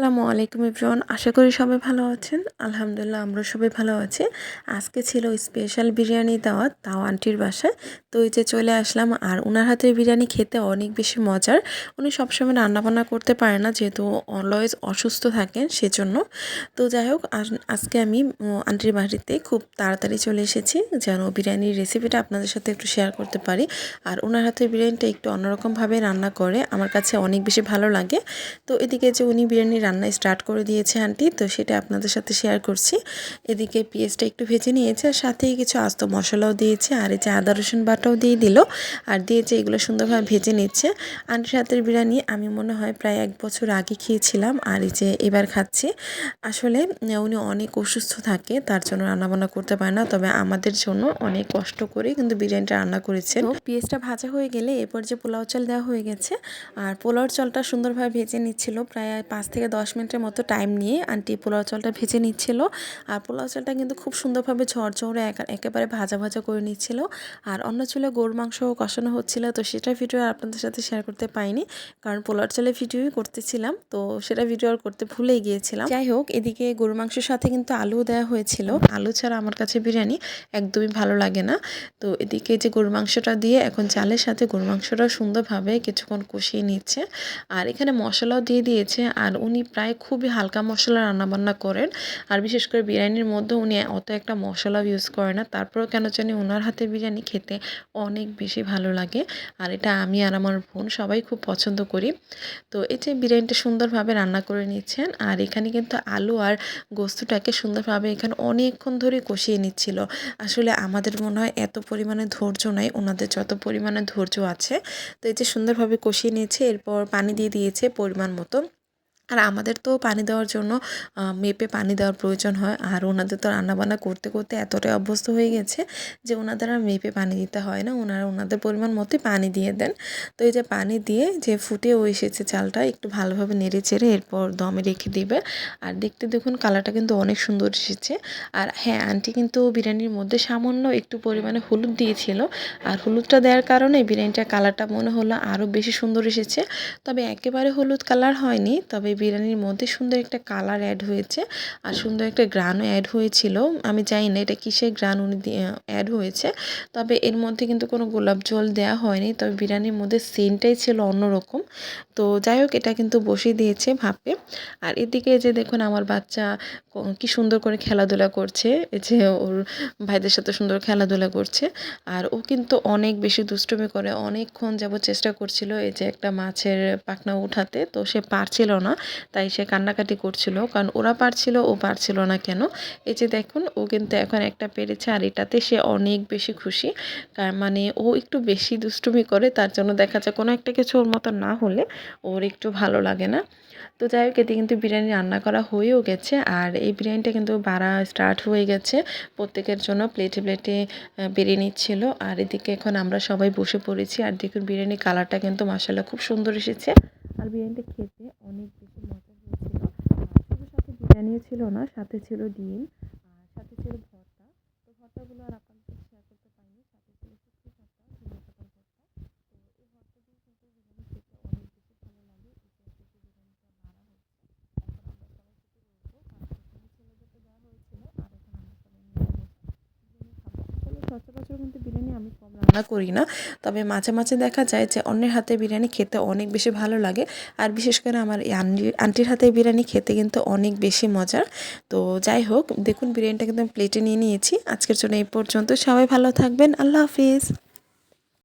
আসসালামু আলাইকুম এভরিওয়ান, আশা করি সবাই ভালো আছেন। আলহামদুলিল্লাহ, আমরা সবাই ভালো আছি। আজকে ছিল স্পেশাল বিরিয়ানি দাওয়াত, তাও আন্টির বাসায়। তো এই যে চলে আসলাম, আর ওনার হাতের বিরিয়ানি খেতে অনেক বেশি মজার। উনি সবসময় রান্নাবান্না করতে পারে না, যেহেতু অলওয়েজ অসুস্থ থাকেন সেজন্য। তো যাই হোক, আজ- আজকে আমি আন্টির বাড়িতে খুব তাড়াতাড়ি চলে এসেছি, যেন বিরিয়ানির রেসিপিটা আপনাদের সাথে একটু শেয়ার করতে পারি। আর ওনার হাতের বিরিয়ানিটা একটু অন্যরকমভাবে রান্না করে, আমার কাছে অনেক বেশি ভালো লাগে। তো এদিকে যে উনি বিরিয়ানি রান্না স্টার্ট করে দিয়েছে আন্টি তো সেটা আপনাদের সাথে শেয়ার করছি। এদিকে পেঁয়াজটা একটু ভেজে নিয়েছে, আর সাথেই কিছু আস্ত মশলাও দিয়েছে, আর এই যে আদা, রসুন বাটাও দিয়ে দিল, আর দিয়েছে এগুলো সুন্দরভাবে ভেজে নিচ্ছে। আন্টির হাতের বিরিয়ানি আমি মনে হয় প্রায় এক বছর আগে খেয়েছিলাম, আর এই যে এবার খাচ্ছি। আসলে উনি অনেক অসুস্থ থাকে, তার জন্য রান্নাবান্না করতে পারে না, তবে আমাদের জন্য অনেক কষ্ট করে কিন্তু বিরিয়ানিটা রান্না করেছেন তো পেঁয়াজটা ভাজা হয়ে গেলে এরপর যে পোলাও চাল দেওয়া হয়ে গেছে, আর পোলাওর চালটা সুন্দরভাবে ভেজে নিচ্ছিল, প্রায় পাঁচ থেকে দশ মিনিটের মতো টাইম নিয়ে আন্টি পোলাও চালটা ভেজে নিচ্ছিল। আর পোলাও চালটা কিন্তু খুব সুন্দরভাবে ঝরঝরে একা- একেবারে ভাজা ভাজা করে নিচ্ছিল। আর অন্য চুলে গরুর মাংস কষানো হচ্ছিল, তো সেটা ভিডিও আপনাদের সাথে শেয়ার করতে পাইনি কারণ পোলাও চালের ভিডিওই করতেছিলাম, তো সেটা ভিডিও আর করতে ভুলেই গিয়েছিলাম। যাই হোক, এদিকে গরুর মাংসের সাথে কিন্তু আলুও দেওয়া হয়েছিল। আলু ছাড়া আমার কাছে বিরিয়ানি একদমই ভালো লাগে না। তো এদিকে যে গরুর মাংসটা দিয়ে এখন চালের সাথে গরুর মাংসটা সুন্দরভাবে কিছুক্ষণ কষিয়ে নিচ্ছে। আর এখানে মশলাও দিয়ে দিয়েছে, আর উনি প্রায় খুবই হালকা মশলা রান্নাবান্না করেন। আর বিশেষ করে বিরিয়ানির মধ্যে উনি অত একটা মশলা ইউজ করে না। তারপরেও কেন জানি ওনার হাতে বিরিয়ানি খেতে অনেক বেশি ভালো লাগে। আর এটা আমি আর আমার বোন সবাই খুব পছন্দ করি। তো এই যে বিরিয়ানিটা সুন্দরভাবে রান্না করে নিচ্ছেন, আর এখানে কিন্তু আলু আর গোস্তটাকে সুন্দরভাবে এখানে অনেকক্ষণ ধরে কষিয়ে নিচ্ছিল। আসলে আমাদের মনে হয় এত পরিমাণে ধৈর্য নাই ওনাদের যত পরিমাণে ধৈর্য আছে। তো এই যে সুন্দরভাবে কষিয়ে নিয়েছে, এরপর পানি দিয়ে দিয়েছে পরিমাণ মতো। আর আমাদের তো পানি দেওয়ার জন্য মেপে পানি দেওয়ার প্রয়োজন হয়। আর ওনাদের তো রান্নাবান্না করতে করতে এতটাই অভ্যস্ত হয়ে গেছে যে ওনাদের আর মেপে পানি দিতে হয় না। ওনারা ওনাদের পরিমাণ মতোই পানি দিয়ে দেন। তো এই যে পানি দিয়ে যে ফুটে ও এসেছে চালটা, একটু ভালোভাবে নেড়ে চেড়ে এরপর দমে রেখে দিবে। আর দেখতে দেখুন কালারটা কিন্তু অনেক সুন্দর এসেছে। আর হ্যাঁ আন্টি কিন্তু বিরিয়ানির মধ্যে সামান্য একটু পরিমাণে হলুদ দিয়েছিল। আর হলুদটা দেওয়ার কারণে বিরিয়ানিটার কালারটা মনে হলো আরও বেশি সুন্দর এসেছে। তবে একেবারে হলুদ কালার হয়নি। তবে বিরিয়ানির মধ্যে সুন্দর একটা কালার অ্যাড হয়েছে আর সুন্দর একটা গ্রানও অ্যাড হয়েছিল। আমি জানি না এটা কিসের গ্রান উনি অ্যাড হয়েছে। তবে এর মধ্যে কিন্তু কোনো গোলাপ জল দেওয়া হয়নি। তবে বিরিয়ানির মধ্যে সেন্টটাই ছিল অন্যরকম। তো যাই হোক, এটা কিন্তু বসিয়ে দিয়েছে ভাপে। আর এদিকে যে দেখুন আমার বাচ্চা ক- সুন্দর করে খেলাধুলা করছে। এই যে ওর ভাইদের সাথে সুন্দর খেলাধুলা করছে। আর ও কিন্তু অনেক বেশি দুষ্টুমি করে। অনেকক্ষণ যাব চেষ্টা করছিল এই যে একটা মাছের পাখনা উঠাতে। তো সে পারছিল না। তাই সে কান্নাকাটি করছিল। কারণ ওরা পারছিল, ও পারছিল না কেন? এই যে দেখুন, ও কিন্তু এখন একটা পেরেছে আর এটাতে সে অনেক বেশি খুশি। কার মানে ও একটু বেশি দুষ্টুমি করে, তার জন্য দেখা যায় কোনো একটা কিছু ওর মতো না হলে ওর একটু ভালো লাগে না। তো যাই হোক, এতে কিন্তু বিরিয়ানি রান্না করা হয়েও গেছে আর এই বিরিয়ানিটা কিন্তু বাড়া স্টার্ট হয়ে গেছে। প্রত্যেকের জন্য প্লেটে প্লেটে বেরিয়ে নিচ্ছিল আর এদিকে এখন আমরা সবাই বসে পড়েছি। আর দেখুন, বিরিয়ানির কালারটা কিন্তু মাসাল্লাহ খুব সুন্দর এসেছে। আর বিরিয়ানিটা খেতে অনেক বেশি মজা হয়েছিল আর শুধু সাথে ছিল না সাথে ছিল ডিম আর সাথে ছিল ভর্তা তো ভর্তাগুলো আর আপনাদের সাথে শেয়ার করতে পারিনি সাথে ছিল শুটকি ভর্তা ধনে পাতার ভর্তা তো এই ভর্তা দিয়ে কিন্তু বিরিয়ানি খেতে অনেক বেশি ভালো লাগে এই যে এদিকে বিরিয়ানিটা বাড়া হচ্ছে এখন আমরা সবাই খেতে বসবো কারণ প্রথমে ছেলেদেরকে দেওয়া হয়েছিল আর এখন আমরা সবাই মিলে বসে বিরিয়ানি খাব আসলে সচরাচর কিন্তু বিরিয়ানি আমি কম রান্না করি না। তবে মাঝে মাঝে দেখা যায় যে অন্যের হাতে বিরিয়ানি খেতে অনেক বেশি ভালো লাগে। আর বিশেষ করে আমার এই আন্টি- আন্টির হাতে বিরিয়ানি খেতে কিন্তু অনেক বেশি মজার। তো যাই হোক, দেখুন বিরিয়ানিটা কিন্তু আমি প্লেটে নিয়ে নিয়েছি। আজকের জন্য এই পর্যন্ত। সবাই ভালো থাকবেন। আল্লাহ হাফিজ।